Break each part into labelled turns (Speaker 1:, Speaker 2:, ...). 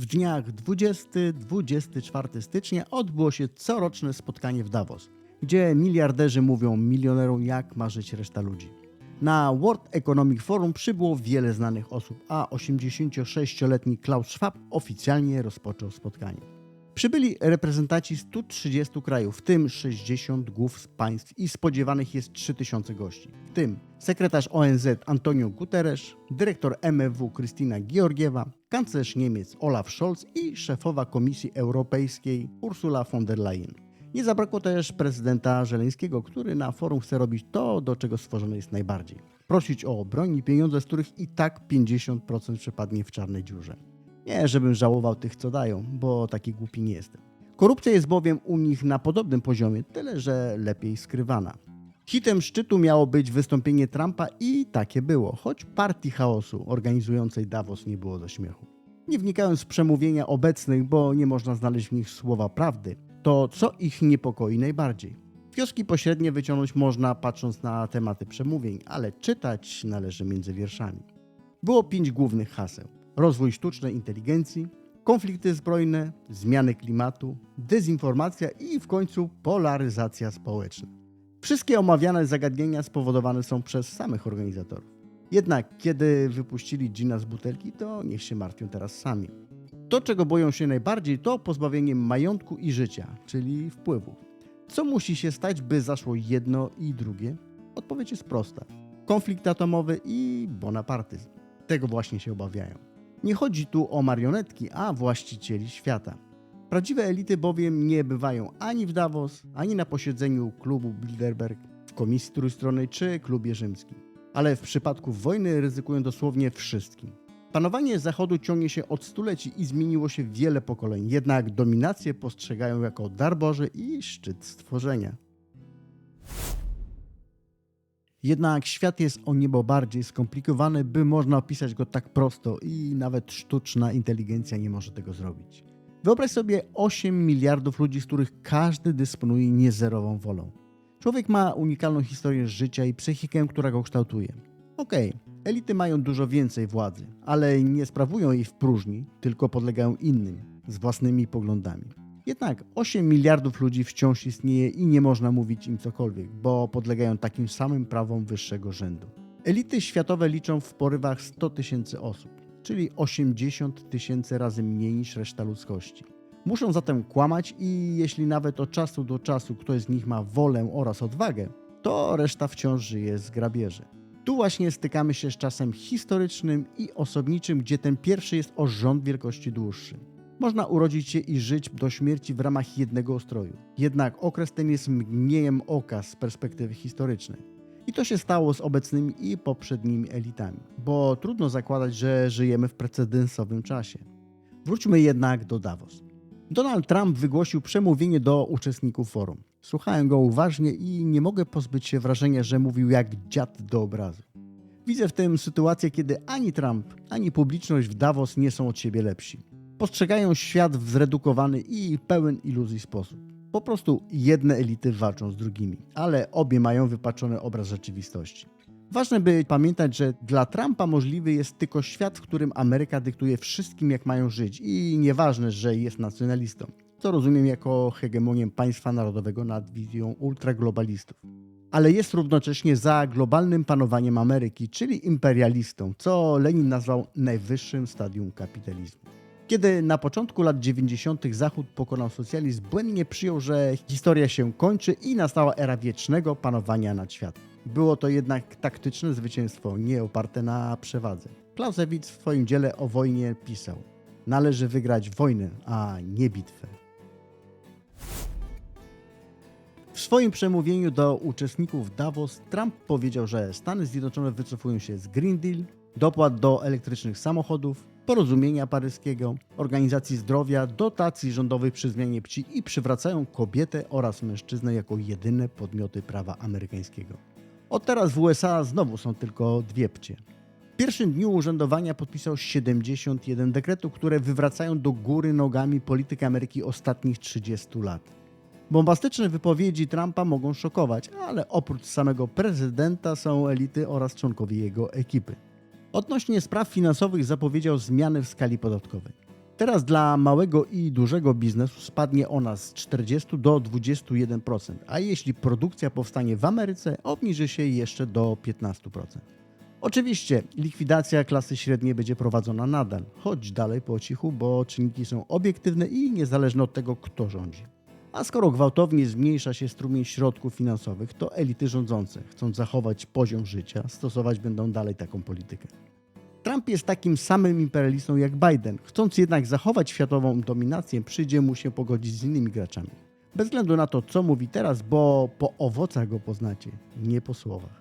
Speaker 1: W dniach 20-24 stycznia odbyło się coroczne spotkanie w Davos, gdzie miliarderzy mówią milionerom, jak ma żyć reszta ludzi. Na World Economic Forum przybyło wiele znanych osób, a 86-letni Klaus Schwab oficjalnie rozpoczął spotkanie. Przybyli reprezentanci 130 krajów, w tym 60 głów państw i spodziewanych jest 3000 gości. W tym sekretarz ONZ Antonio Guterres, dyrektor MFW Krystyna Georgiewa, kanclerz Niemiec Olaf Scholz i szefowa Komisji Europejskiej Ursula von der Leyen. Nie zabrakło też prezydenta Żeleńskiego, który na forum chce robić to, do czego stworzony jest najbardziej. Prosić o broń i pieniądze, z których i tak 50% przepadnie w czarnej dziurze. Nie, żebym żałował tych, co dają, bo taki głupi nie jestem. Korupcja jest bowiem u nich na podobnym poziomie, tyle że lepiej skrywana. Hitem szczytu miało być wystąpienie Trumpa i takie było, choć partii chaosu organizującej Davos nie było do śmiechu. Nie wnikając w przemówienia obecnych, bo nie można znaleźć w nich słowa prawdy, to co ich niepokoi najbardziej? Wnioski pośrednie wyciągnąć można patrząc na tematy przemówień, ale czytać należy między wierszami. Było pięć głównych haseł: rozwój sztucznej inteligencji, konflikty zbrojne, zmiany klimatu, dezinformacja i w końcu polaryzacja społeczna. Wszystkie omawiane zagadnienia spowodowane są przez samych organizatorów. Jednak kiedy wypuścili gina z butelki, to niech się martwią teraz sami. To, czego boją się najbardziej, to pozbawienie majątku i życia, czyli wpływów. Co musi się stać, by zaszło jedno i drugie? Odpowiedź jest prosta. Konflikt atomowy i bonapartyzm. Tego właśnie się obawiają. Nie chodzi tu o marionetki, a właścicieli świata. Prawdziwe elity bowiem nie bywają ani w Davos, ani na posiedzeniu klubu Bilderberg, w komisji trójstronnej czy klubie rzymskim. Ale w przypadku wojny ryzykują dosłownie wszystkim. Panowanie Zachodu ciągnie się od stuleci i zmieniło się wiele pokoleń, jednak dominację postrzegają jako dar Boży i szczyt stworzenia. Jednak świat jest o niebo bardziej skomplikowany, by można opisać go tak prosto i nawet sztuczna inteligencja nie może tego zrobić. Wyobraź sobie 8 miliardów ludzi, z których każdy dysponuje niezerową wolą. Człowiek ma unikalną historię życia i psychikę, która go kształtuje. Okej, elity mają dużo więcej władzy, ale nie sprawują jej w próżni, tylko podlegają innym, z własnymi poglądami. Jednak 8 miliardów ludzi wciąż istnieje i nie można mówić im cokolwiek, bo podlegają takim samym prawom wyższego rzędu. Elity światowe liczą w porywach 100 tysięcy osób, czyli 80 tysięcy razy mniej niż reszta ludzkości. Muszą zatem kłamać i jeśli nawet od czasu do czasu ktoś z nich ma wolę oraz odwagę, to reszta wciąż żyje z grabieży. Tu właśnie stykamy się z czasem historycznym i osobniczym, gdzie ten pierwszy jest o rząd wielkości dłuższy. Można urodzić się i żyć do śmierci w ramach jednego ustroju. Jednak okres ten jest mgnieniem oka z perspektywy historycznej. I to się stało z obecnymi i poprzednimi elitami, bo trudno zakładać, że żyjemy w precedensowym czasie. Wróćmy jednak do Davos. Donald Trump wygłosił przemówienie do uczestników forum. Słuchałem go uważnie i nie mogę pozbyć się wrażenia, że mówił jak dziad do obrazu. Widzę w tym sytuację, kiedy ani Trump, ani publiczność w Davos nie są od siebie lepsi. Postrzegają świat w zredukowany i pełen iluzji sposób. Po prostu jedne elity walczą z drugimi, ale obie mają wypaczony obraz rzeczywistości. Ważne by pamiętać, że dla Trumpa możliwy jest tylko świat, w którym Ameryka dyktuje wszystkim, jak mają żyć i nieważne, że jest nacjonalistą, co rozumiem jako hegemonię państwa narodowego nad wizją ultraglobalistów. Ale jest równocześnie za globalnym panowaniem Ameryki, czyli imperialistą, co Lenin nazwał najwyższym stadium kapitalizmu. Kiedy na początku lat 90. Zachód pokonał socjalizm, błędnie przyjął, że historia się kończy i nastała era wiecznego panowania nad światem. Było to jednak taktyczne zwycięstwo, nie oparte na przewadze. Clausewitz w swoim dziele o wojnie pisał: Należy wygrać wojnę, a nie bitwę. W swoim przemówieniu do uczestników Davos Trump powiedział, że Stany Zjednoczone wycofują się z Green Deal, dopłat do elektrycznych samochodów, porozumienia paryskiego, organizacji zdrowia, dotacji rządowych przy zmianie płci i przywracają kobietę oraz mężczyznę jako jedyne podmioty prawa amerykańskiego. Od teraz w USA znowu są tylko dwie pcie. W pierwszym dniu urzędowania podpisał 71 dekretów, które wywracają do góry nogami politykę Ameryki ostatnich 30 lat. Bombastyczne wypowiedzi Trumpa mogą szokować, ale oprócz samego prezydenta są elity oraz członkowie jego ekipy. Odnośnie spraw finansowych zapowiedział zmiany w skali podatkowej. Teraz dla małego i dużego biznesu spadnie ona z 40 do 21%, a jeśli produkcja powstanie w Ameryce, obniży się jeszcze do 15%. Oczywiście likwidacja klasy średniej będzie prowadzona nadal, choć dalej po cichu, bo czynniki są obiektywne i niezależne od tego, kto rządzi. A skoro gwałtownie zmniejsza się strumień środków finansowych, to elity rządzące, chcąc zachować poziom życia, stosować będą dalej taką politykę. Trump jest takim samym imperialistą jak Biden. Chcąc jednak zachować światową dominację, przyjdzie mu się pogodzić z innymi graczami. Bez względu na to, co mówi teraz, bo po owocach go poznacie, nie po słowach.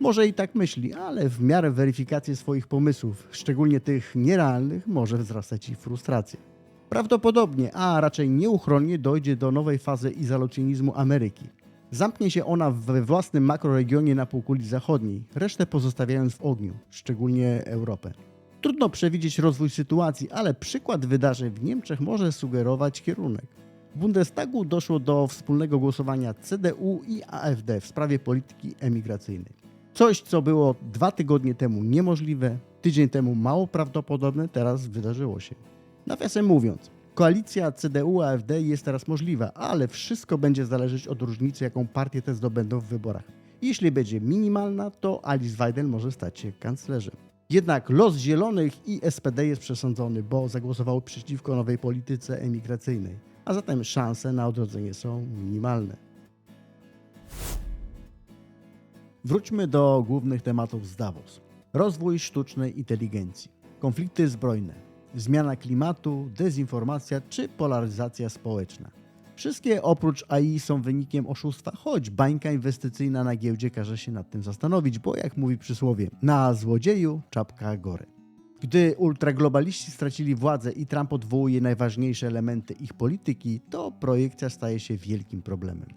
Speaker 1: Może i tak myśli, ale w miarę weryfikacji swoich pomysłów, szczególnie tych nierealnych, może wzrastać ich frustracja. Prawdopodobnie, a raczej nieuchronnie dojdzie do nowej fazy izolacjonizmu Ameryki. Zamknie się ona we własnym makroregionie na półkuli zachodniej, resztę pozostawiając w ogniu, szczególnie Europę. Trudno przewidzieć rozwój sytuacji, ale przykład wydarzeń w Niemczech może sugerować kierunek. W Bundestagu doszło do wspólnego głosowania CDU i AfD w sprawie polityki emigracyjnej. Coś, co było dwa tygodnie temu niemożliwe, tydzień temu mało prawdopodobne, teraz wydarzyło się. Nawiasem mówiąc, koalicja CDU-AfD jest teraz możliwa, ale wszystko będzie zależeć od różnicy, jaką partie te zdobędą w wyborach. Jeśli będzie minimalna, to Alice Weidel może stać się kanclerzem. Jednak los Zielonych i SPD jest przesądzony, bo zagłosowały przeciwko nowej polityce emigracyjnej, a zatem szanse na odrodzenie są minimalne. Wróćmy do głównych tematów z Davos. Rozwój sztucznej inteligencji, konflikty zbrojne, zmiana klimatu, dezinformacja czy polaryzacja społeczna. Wszystkie oprócz AI są wynikiem oszustwa, choć bańka inwestycyjna na giełdzie każe się nad tym zastanowić, bo jak mówi przysłowie, na złodzieju czapka gory. Gdy ultraglobaliści stracili władzę i Trump odwołuje najważniejsze elementy ich polityki, to projekcja staje się wielkim problemem.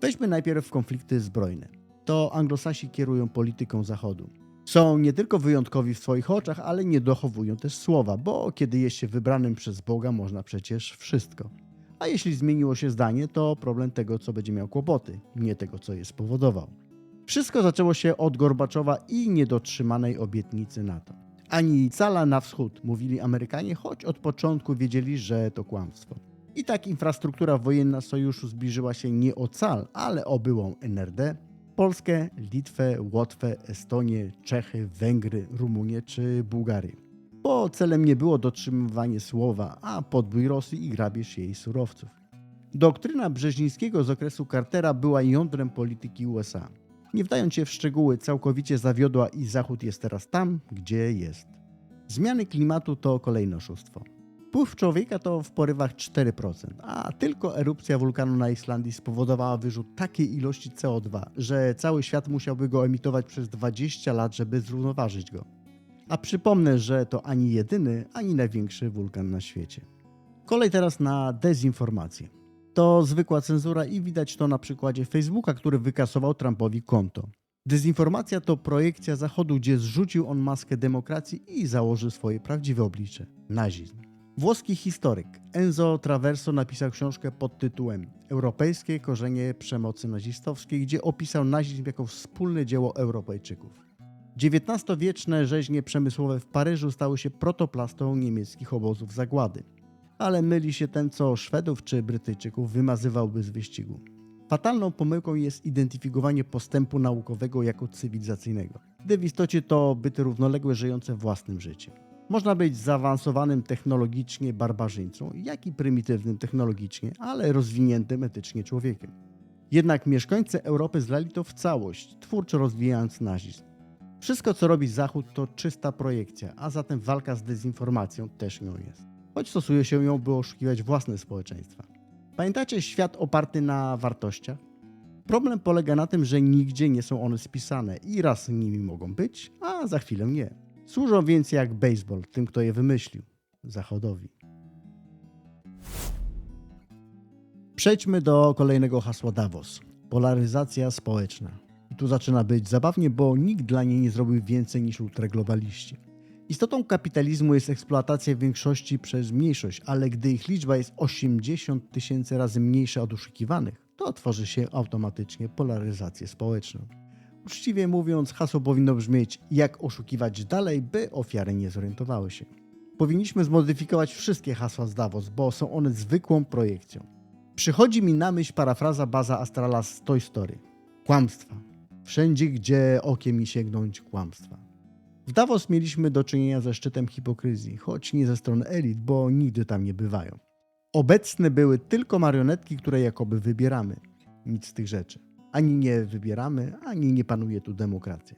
Speaker 1: Weźmy najpierw konflikty zbrojne. To anglosasi kierują polityką Zachodu. Są nie tylko wyjątkowi w swoich oczach, ale nie dochowują też słowa, bo kiedy jest się wybranym przez Boga, można przecież wszystko. A jeśli zmieniło się zdanie, to problem tego, co będzie miał kłopoty, nie tego, co je spowodował. Wszystko zaczęło się od Gorbaczowa i niedotrzymanej obietnicy NATO. Ani cala na wschód, mówili Amerykanie, choć od początku wiedzieli, że to kłamstwo. I tak infrastruktura wojenna sojuszu zbliżyła się nie o cal, ale o byłą NRD, Polskę, Litwę, Łotwę, Estonię, Czechy, Węgry, Rumunię czy Bułgarię. Bo celem nie było dotrzymywanie słowa, a podbój Rosji i grabież jej surowców. Doktryna Brzezińskiego z okresu Cartera była jądrem polityki USA. Nie wdając się w szczegóły, całkowicie zawiodła i Zachód jest teraz tam, gdzie jest. Zmiany klimatu to kolejne oszustwo. Wpływ człowieka to w porywach 4%, a tylko erupcja wulkanu na Islandii spowodowała wyrzut takiej ilości CO2, że cały świat musiałby go emitować przez 20 lat, żeby zrównoważyć go. A przypomnę, że to ani jedyny, ani największy wulkan na świecie. Kolej teraz na dezinformację. To zwykła cenzura i widać to na przykładzie Facebooka, który wykasował Trumpowi konto. Dezinformacja to projekcja Zachodu, gdzie zrzucił on maskę demokracji i założył swoje prawdziwe oblicze nazizm. Włoski historyk Enzo Traverso napisał książkę pod tytułem Europejskie korzenie przemocy nazistowskiej, gdzie opisał nazizm jako wspólne dzieło Europejczyków. XIX-wieczne rzeźnie przemysłowe w Paryżu stały się protoplastą niemieckich obozów zagłady. Ale myli się ten, co Szwedów czy Brytyjczyków wymazywałby z wyścigu. Fatalną pomyłką jest identyfikowanie postępu naukowego jako cywilizacyjnego, gdy w istocie to byty równoległe żyjące własnym życiem. Można być zaawansowanym technologicznie barbarzyńcą, jak i prymitywnym technologicznie, ale rozwiniętym etycznie człowiekiem. Jednak mieszkańcy Europy zlali to w całość, twórczo rozwijając nazizm. Wszystko, co robi Zachód, to czysta projekcja, a zatem walka z dezinformacją też nią jest. Choć stosuje się ją, by oszukiwać własne społeczeństwa. Pamiętacie świat oparty na wartościach? Problem polega na tym, że nigdzie nie są one spisane i raz nimi mogą być, a za chwilę nie. Służą więc jak baseball tym, kto je wymyślił Zachodowi. Przejdźmy do kolejnego hasła Davos. Polaryzacja społeczna. I tu zaczyna być zabawnie, bo nikt dla niej nie zrobił więcej niż ultraglobaliści. Istotą kapitalizmu jest eksploatacja większości przez mniejszość, ale gdy ich liczba jest 80 tysięcy razy mniejsza od oszukiwanych, to tworzy się automatycznie polaryzację społeczną. Uczciwie mówiąc, hasło powinno brzmieć: jak oszukiwać dalej, by ofiary nie zorientowały się. Powinniśmy zmodyfikować wszystkie hasła z Davos, bo są one zwykłą projekcją. Przychodzi mi na myśl parafraza Baza Astrala z Toy Story. Kłamstwa. Wszędzie, gdzie okiem mi sięgnąć kłamstwa. W Davos mieliśmy do czynienia ze szczytem hipokryzji, choć nie ze strony elit, bo nigdy tam nie bywają. Obecne były tylko marionetki, które jakoby wybieramy. Nic z tych rzeczy. Ani nie wybieramy, ani nie panuje tu demokracja.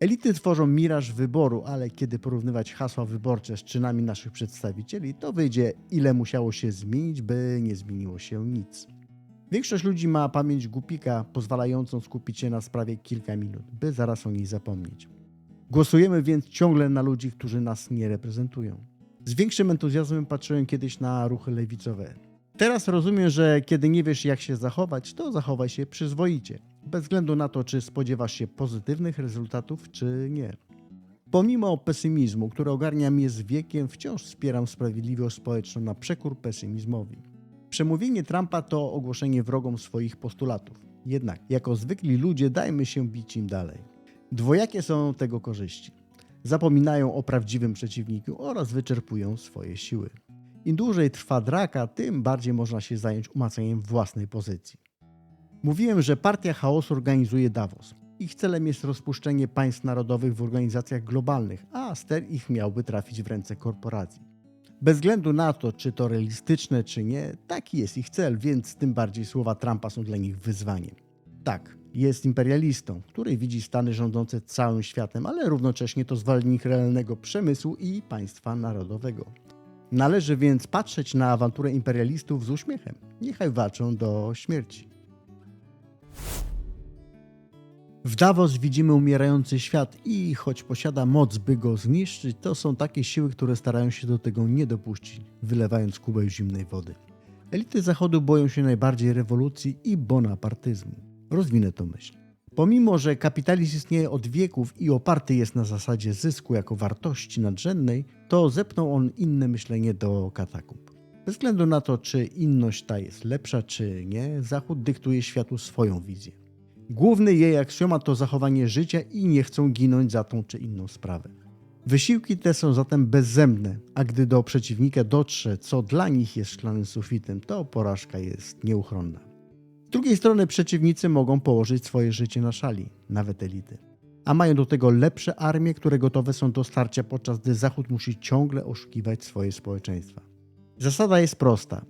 Speaker 1: Elity tworzą miraż wyboru, ale kiedy porównywać hasła wyborcze z czynami naszych przedstawicieli, to wyjdzie, ile musiało się zmienić, by nie zmieniło się nic. Większość ludzi ma pamięć głupika, pozwalającą skupić się na sprawie kilka minut, by zaraz o niej zapomnieć. Głosujemy więc ciągle na ludzi, którzy nas nie reprezentują. Z większym entuzjazmem patrzyłem kiedyś na ruchy lewicowe. Teraz rozumiem, że kiedy nie wiesz, jak się zachować, to zachowaj się przyzwoicie, bez względu na to, czy spodziewasz się pozytywnych rezultatów, czy nie. Pomimo pesymizmu, który ogarnia mnie z wiekiem, wciąż wspieram sprawiedliwość społeczną na przekór pesymizmowi. Przemówienie Trumpa to ogłoszenie wrogom swoich postulatów. Jednak, jako zwykli ludzie, dajmy się bić im dalej. Dwojakie są tego korzyści. Zapominają o prawdziwym przeciwniku oraz wyczerpują swoje siły. Im dłużej trwa draka, tym bardziej można się zająć umacaniem własnej pozycji. Mówiłem, że Partia Chaosu organizuje Davos. Ich celem jest rozpuszczenie państw narodowych w organizacjach globalnych, a ster ich miałby trafić w ręce korporacji. Bez względu na to, czy to realistyczne, czy nie, taki jest ich cel, więc tym bardziej słowa Trumpa są dla nich wyzwaniem. Tak, jest imperialistą, który widzi Stany rządzące całym światem, ale równocześnie to zwolennik realnego przemysłu i państwa narodowego. Należy więc patrzeć na awanturę imperialistów z uśmiechem. Niechaj walczą do śmierci. W Davos widzimy umierający świat i choć posiada moc, by go zniszczyć, to są takie siły, które starają się do tego nie dopuścić, wylewając kubę zimnej wody. Elity Zachodu boją się najbardziej rewolucji i bonapartyzmu. Rozwinę to myśl. Pomimo, że kapitalizm istnieje od wieków i oparty jest na zasadzie zysku jako wartości nadrzędnej, to zepnął on inne myślenie do katakumb. Bez względu na to, czy inność ta jest lepsza, czy nie, Zachód dyktuje światu swoją wizję. Główny jej aksjoma to zachowanie życia i nie chcą ginąć za tą czy inną sprawę. Wysiłki te są zatem bezzębne, a gdy do przeciwnika dotrze, co dla nich jest szklanym sufitem, to porażka jest nieuchronna. Z drugiej strony przeciwnicy mogą położyć swoje życie na szali, nawet elity. A mają do tego lepsze armie, które gotowe są do starcia, podczas gdy Zachód musi ciągle oszukiwać swoje społeczeństwa. Zasada jest prosta.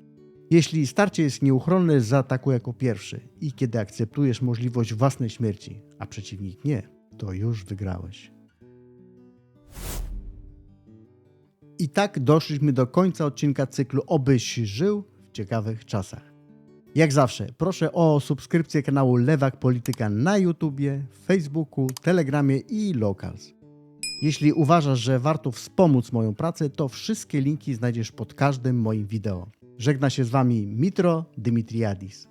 Speaker 1: Jeśli starcie jest nieuchronne, zaatakuj jako pierwszy i kiedy akceptujesz możliwość własnej śmierci, a przeciwnik nie, to już wygrałeś. I tak doszliśmy do końca odcinka cyklu Obyś żył w ciekawych czasach. Jak zawsze, proszę o subskrypcję kanału Lewak Polityka na YouTubie, Facebooku, Telegramie i Locals. Jeśli uważasz, że warto wspomóc moją pracę, to wszystkie linki znajdziesz pod każdym moim wideo. Żegna się z Wami Mitro Dimitriadis.